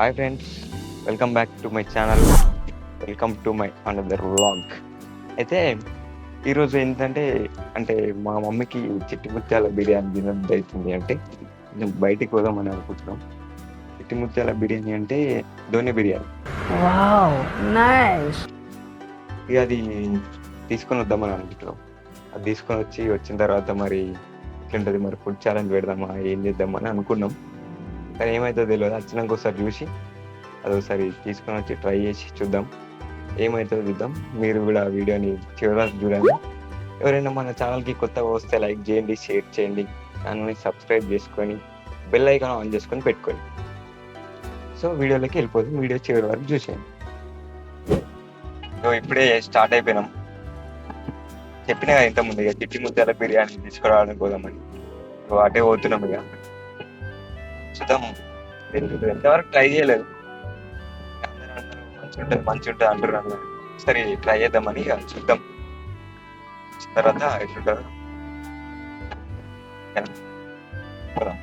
Hi friends welcome back to my channel. Welcome to my another vlog. అయితే ఈరోజు ఏంటంటే అంటే మా మమ్మీకి చిట్టి ముత్యాల బిర్యానీ తినద్దు అవుతుంది అంటే కొంచెం బయటికి పోదామని అనుకుంటున్నాం. చిట్టి ముత్యాల బిర్యానీ అంటే ధోని బిర్యానీ. ఇక అది తీసుకొని వద్దామని అనుకుంటున్నాం. అది తీసుకొని వచ్చి వచ్చిన తర్వాత మరి ఎట్లుంటుంది మరి ఫుడ్ ఛాలెంజ్ పెడదామా ఏం చేద్దామని అనుకున్నాం. కానీ ఏమవుతుందో తెలియదు. వచ్చినాక ఒకసారి చూసి అది ఒకసారి తీసుకొని వచ్చి ట్రై చేసి చూద్దాం. ఏమవుతుందో చూద్దాం. మీరు కూడా ఆ వీడియోని చివరికి చూడండి. ఎవరైనా మన ఛానల్కి కొత్తగా వస్తే లైక్ చేయండి షేర్ చేయండి ఛానల్ని సబ్స్క్రైబ్ చేసుకొని బెల్ ఐకాన్ ఆన్ చేసుకొని పెట్టుకోండి. సో వీడియోలోకి వెళ్ళిపోతుంది వీడియో చివరి వరకు చూసేయండి. సో ఇప్పుడే స్టార్ట్ అయిపోయినాం. చెప్పినా కదా ఇంత ముందు ఇక చిట్టి ముద్దల బిర్యానీ తీసుకురావడానికి పోదామని. ఇగో అటే పోతున్నాం ఇక. చూద్దాం ఎందుకు- ఎంతవరకు ట్రై చేయలేదు అందరూ అందరూ మంచిగా ఉంటుంది మంచిగా ఉంటుంది అంటున్నారు సరే ట్రై చేద్దామని ఇక చూద్దాం వచ్చిన తర్వాత ఎట్లుంటుందో ఓకేనా? పోదాం.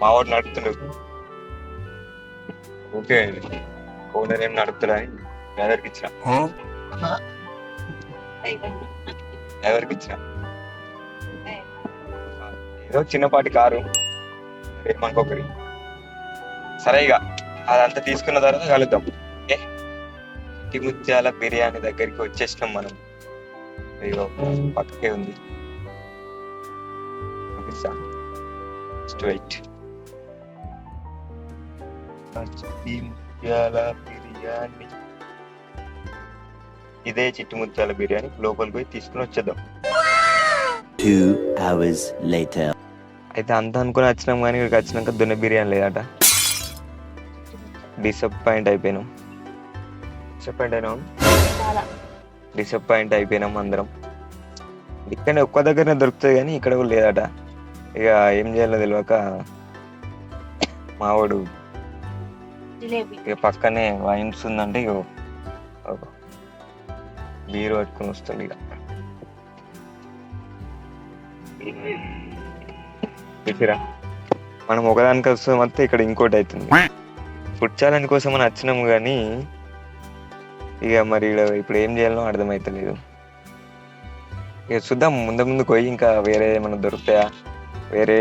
మావాడు నడుపుతుండు ఓకే ఓనర్ ఏం నడుపుతున్నా అని డ్రైవర్కి ఇచ్చిన డ్రైవర్కి ఇచ్చిన? ఏదో చిన్నపాటి కారు ఏమనుకోకరి సరే ఇక అదంతా తీసుకున్న తర్వాత కలుద్దాం. ఓకే ఇంటి ముత్యాల బిర్యానీ దగ్గరికి వచ్చేసినాం మనం. అయ్యో పక్కకే ఉంది. స్ట్రైట్ ముత్యాల బిర్యానీ. ఇదే చిట్టి ముత్యాల బిర్యానీ. లోపలికి పోయి తీసుకుని వచ్చేద్దాం. Two hours later. అయితే అంత అనుకుని వచ్చినాం కానీ ఇక్కడికి వచ్చినాక దున్న బిర్యానీ లేదట. డిసప్పాయింట్ అయిపోయినాం. డిసప్పాయింట్ అయినాం? చాలా. డిసప్పాయింట్ అయిపోయినాం అందరం. ఇక్కడ ఒక్క దగ్గరనే దొరుకుతుంది కానీ ఇక్కడ కూడా లేదట. ఇక ఏం చేయాలో తెలియక మావాడు ఇక పక్కనే వైన్స్ ఉందంటే ఇక బీరు పట్టుకుని వస్తుంది ఇక. చూసిరా? మనం ఒకదానికి వస్తాం అంతే ఇక్కడ ఇంకోటి అవుతుంది. ఫుడ్ ఛాలెంజ్ కోసం అని వచ్చినాము కానీ ఇక మరి ఇప్పుడు ఏం చేయాలో అర్థమవుతలేదు ఇక చూద్దాం ముందు ముందు పోయి ఇంకా వేరే ఏమైనా దొరుకుతాయా? వేరే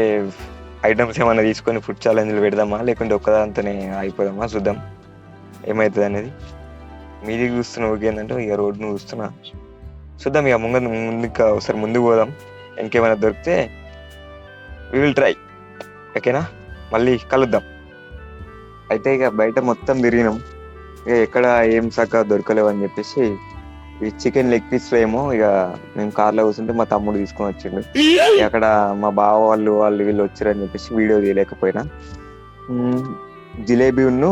ఐటమ్స్ ఏమైనా తీసుకొని ఫుడ్ ఛాలెంజ్లు పెడదామా? లేకుంటే ఒక్కదాంతోనే అయిపోదామా చూద్దాం. ఏమవుతుంది అనేది మీది చూస్తున్నా ఓకే ఏంటంటే ఇక రోడ్ను చూస్తున్నా. చూద్దాం ఇక ముందు ముందుకు ఒకసారి ముందుకు పోదాం. ఇంకేమైనా దొరికితే వి విల్ ట్రై ఓకేనా మళ్ళీ కలుద్దాం. అయితే ఇక బయట మొత్తం తిరిగినాం. ఇక ఎక్కడ ఏం సక్క దొరకలేవు అని చెప్పేసి ఈ చికెన్ లెగ్ పీస్లో ఏమో ఇక మేము కార్లో కూర్చుంటే మా తమ్ముడు తీసుకొని వచ్చిండు. అక్కడ మా బావ వాళ్ళు వాళ్ళు వీళ్ళు వచ్చారని చెప్పేసి వీడియో తీయలేకపోయినా. జిలేబీ ఉన్ను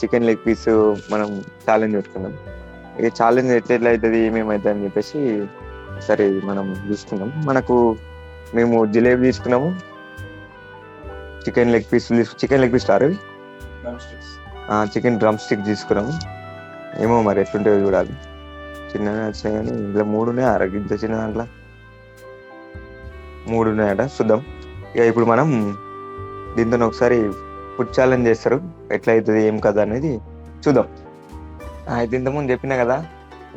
చికెన్ లెగ్ పీస్ మనం ఛాలెంజ్ పెట్టుకున్నాం. ఇక ఛాలెంజ్ ఎట్లా ఎట్లా అవుతుంది ఏమేమవుతుంది అని చెప్పేసి సరే మనం చూసుకున్నాం. మనకు మేము జిలేబీ తీసుకున్నాము. Chicken leg piece chicken leg piece Aravi chicken drumstick తీసుకున్నాము. ఏమో మరి ఎట్లుంటుందో చూడాలి. చిన్నగా వచ్చినాయి కానీ ఇంట్లో మూడు ఉన్నాయి అరగ ఇంత చిన్న దాంట్లో? మూడు ఉన్నాయట చూద్దాం. ఇక ఇప్పుడు మనం దీంతో ఒకసారి ఫుడ్ ఛాలెంజ్ చేస్తారు. ఎట్లా అవుతుంది ఏం కదా అనేది చూద్దాం. అయితే ఇంతకుముందు చెప్పినా కదా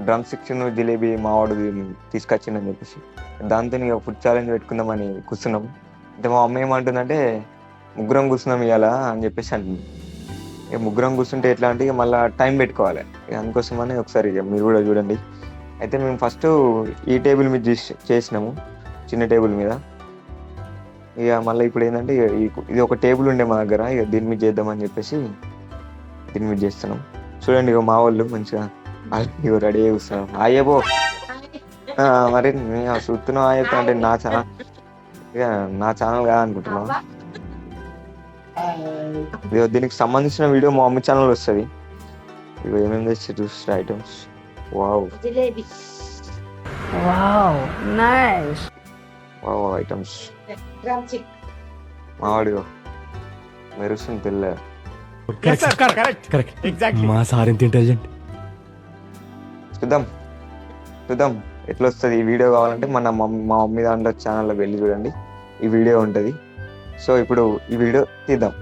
డ్రమ్ స్టిక్స్ జిలేబీ మావాడు తీసుకొచ్చిందని చెప్పేసి. దాంతో ఇక ఫుడ్ ఛాలెంజ్ పెట్టుకుందామని కూర్చున్నాం. అయితే మా అమ్మ ఏమంటుందంటే ముగ్గురం కూర్చున్నాం ఇవాళ అని చెప్పేసి అంటుంది. ఇక ముగ్గురం కూర్చుంటే ఎట్లా అంటే ఇక మళ్ళీ టైం పెట్టుకోవాలి. ఇక అందుకోసమని ఒకసారి ఇక మీరు కూడా చూడండి. అయితే మేము ఫస్ట్ ఈ టేబుల్ మీద చేసినాము. చిన్న టేబుల్ మీద. ఇక మళ్ళీ ఇప్పుడు ఏంటంటే ఇక ఇది ఒక టేబుల్ ఉండే మా దగ్గర ఇక దీని మీద చేద్దామని చెప్పేసి దీని మీద చేస్తున్నాం. చూడండి ఇక మా వాళ్ళు మంచిగా ఇక రెడీ అయ్యి కూర్చున్నాం అయ్యబో మరి నేను చూస్తున్నావు అయ్యో అంటే నా ఛానల్ ఇక నా ఛానల్ కాదు అనుకుంటున్నావు? ఇదిగో దీనికి సంబంధించిన వీడియో మా మమ్మీ ఛానల్ వస్తుంది. ఇక ఏమేమి తెచ్చి చూస్తే items wow. Wow, nice. Wow items. మావాడిగో మెరుస్తుంది తెల్ల. Yes, sir. Correct. Correct. Correct. Exactly. మా సార్ ఇంటెలిజెంట్ చూద్దాం. చూద్దాం. ఎట్లా వస్తుంది ఈ వీడియో కావాలంటే మన మమ్మీ మా మమ్మీ దాంట్లో ఛానల్లో వెళ్ళి చూడండి. ఈ వీడియో ఉంటుంది. సో ఇప్పుడు ఈ వీడియో తీద్దాం.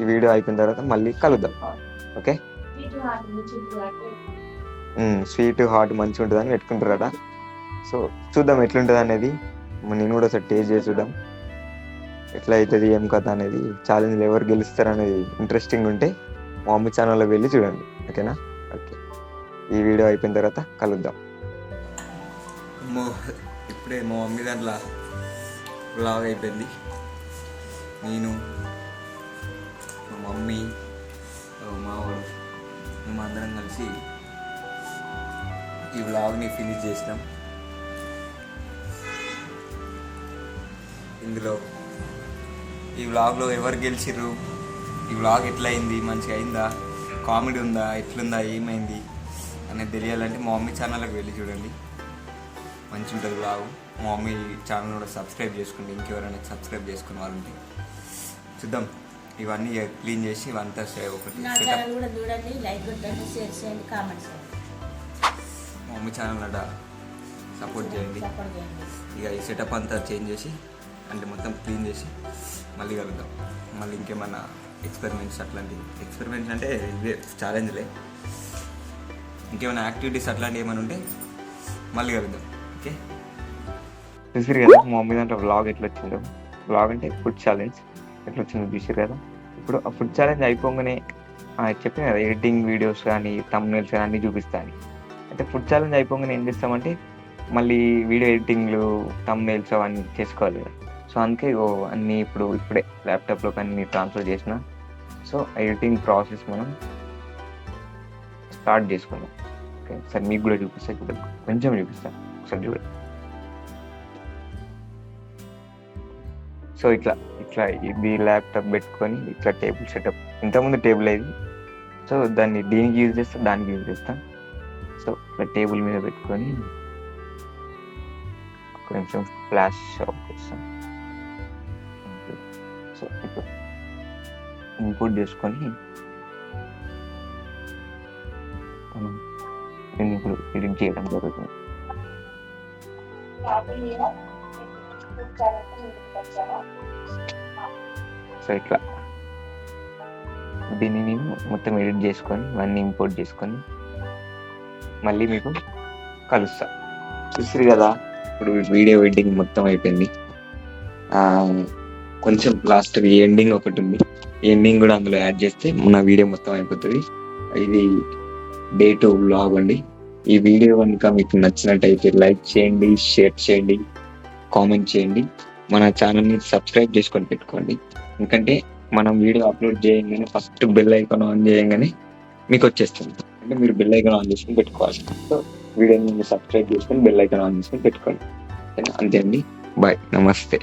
ఈ వీడియో అయిపోయిన తర్వాత మళ్ళీ కలుద్దాం. ఓకే? స్వీట్ హాట్ మంచిగా ఉంటుంది అని పెట్టుకుంటారు కదా సో చూద్దాం ఎట్లుంటుంది అనేది నేను కూడా ఒకసారి టేస్ట్ చేసి చూద్దాం. ఎట్లా అవుతుంది ఏం కథ అనేది ఛాలెంజ్లు ఎవరు గెలుస్తారు అనేది ఇంట్రెస్టింగ్ ఉంటే మా మమ్మీ ఛానల్లో వెళ్ళి చూడండి. ఓకేనా ఓకే ఈ వీడియో అయిపోయిన తర్వాత కలుద్దాం. ఇప్పుడే మా మమ్మీ దాంట్లో బ్లాగ్ అయిపోయింది. నేను మా మమ్మీ మా వాడు మేము అందరం కలిసి ఈ వ్లాగ్ని ఫినిష్ చేసినాం. ఇందులో ఈ వ్లాగ్లో ఎవరు గెలిచిర్రు? ఈ వ్లాగ్ ఎట్లా అయింది మంచిగా అయిందా? కామెడీ ఉందా? ఎట్లుందా? ఏమైంది? అనేది తెలియాలంటే మా మమ్మీ ఛానల్కి వెళ్ళి చూడండి. మంచి ఉంటుంది వ్లాగ్ మా మమ్మీ ఛానల్ కూడా సబ్స్క్రైబ్ చేసుకోండి ఇంకెవరైనా సబ్స్క్రైబ్ చేసుకున్న వాళ్ళు చూద్దాం. ఇవన్నీ క్లీన్ చేసి ఇవంతా ఒకటి మమ్మీ ఛానల్ చేయండి సపోర్ట్ చేయండి. ఇక ఈ సెటప్ అంతా చేంజ్ చేసి అంటే మొత్తం క్లీన్ చేసి మళ్ళీ కలుద్దాం. మళ్ళీ ఇంకేమన్నా ఎక్స్పెరిమెంట్స్ అట్లాంటివి. ఎక్స్పెరిమెంట్స్ అంటే ఇవే ఛాలెంజ్లే. ఇంకేమైనా యాక్టివిటీస్ అట్లాంటివి ఏమైనా ఉంటే మళ్ళీ కలుద్దాం. ఓకే? చూసారు కదా మా మమ్మీ దాంట్లో వ్లాగ్ ఎట్లా వచ్చిందో వ్లాగ్ అంటే ఫుడ్ ఛాలెంజ్ ఎట్లా వచ్చిందో చూసారు కదా. ఇప్పుడు ఆ ఫుడ్ ఛాలెంజ్ అయిపోగానే చెప్పిన కదా ఎడిటింగ్ వీడియోస్ కానీ తమ్నేల్స్ కానీ అన్నీ చూపిస్తాను అయితే ఫుడ్ ఛాలెంజ్ అయిపోగానే ఏం చేస్తామంటే మళ్ళీ వీడియో ఎడిటింగ్లు తమ్నేల్స్ అవన్నీ చేసుకోవాలి కదా. సో అందుకే ఓ అన్నీ ఇప్పుడు ఇప్పుడే ల్యాప్టాప్లో కానీ ట్రాన్స్ఫర్ చేసిన. సో ఎడిటింగ్ ప్రాసెస్ మనం స్టార్ట్ చేసుకుందాం. ఓకే సార్ మీకు కూడా చూపిస్తా చూడండి కొంచెం చూపిస్తాను ఒకసారి చూడండి సో ఇట్లా ఇట్లా ఇది ల్యాప్టాప్ పెట్టుకొని ఇట్లా టేబుల్ సెటప్ ఇంతకుముందు టేబుల్ అయింది సో దాన్ని దీనికి యూజ్ చేస్తా దానికి యూజ్ చేస్తాం. సో ఇట్లా టేబుల్ మీద పెట్టుకొని కొంచెం ఫ్లాష్ ఆఫ్ చేస్తాం. సో ఇప్పుడు ఇంపోర్ట్ చేసుకొని మనం దీన్ని ఇప్పుడు ఎడిట్ చేయడం జరుగుతుంది. సో ఇట్లా. దీన్ని నేను మొత్తం ఎడిట్ చేసుకొని ఇవన్నీ ఇంపోర్ట్ చేసుకొని మళ్ళీ మీకు కలుస్తా. చూసిరు కదా ఇప్పుడు వీడియో ఎడిటింగ్ మొత్తం అయిపోయింది. కొంచెం లాస్ట్ ఎండింగ్ ఒకటి ఉంది. ఎండింగ్ కూడా అందులో యాడ్ చేస్తే మన వీడియో మొత్తం అయిపోతుంది. ఇది డే టు బ్లాగ్ అండి. ఈ వీడియో కనుక మీకు నచ్చినట్టయితే లైక్ చేయండి షేర్ చేయండి కామెంట్ చేయండి. మన ఛానల్ని సబ్స్క్రైబ్ చేసుకొని పెట్టుకోండి. ఎందుకంటే మనం వీడియో అప్లోడ్ చేయగానే ఫస్ట్ బెల్ ఐకాన్ ఆన్ చేయగానే మీకు వచ్చేస్తుంది. అంటే మీరు బెల్ ఐకాన్ ఆన్ చేసుకొని పెట్టుకోవాలి. సో వీడియోని సబ్స్క్రైబ్ చేసుకొని బెల్ ఐకాన్ ఆన్ చేసుకొని పెట్టుకోండి. అంతే అండి. బాయ్ నమస్తే.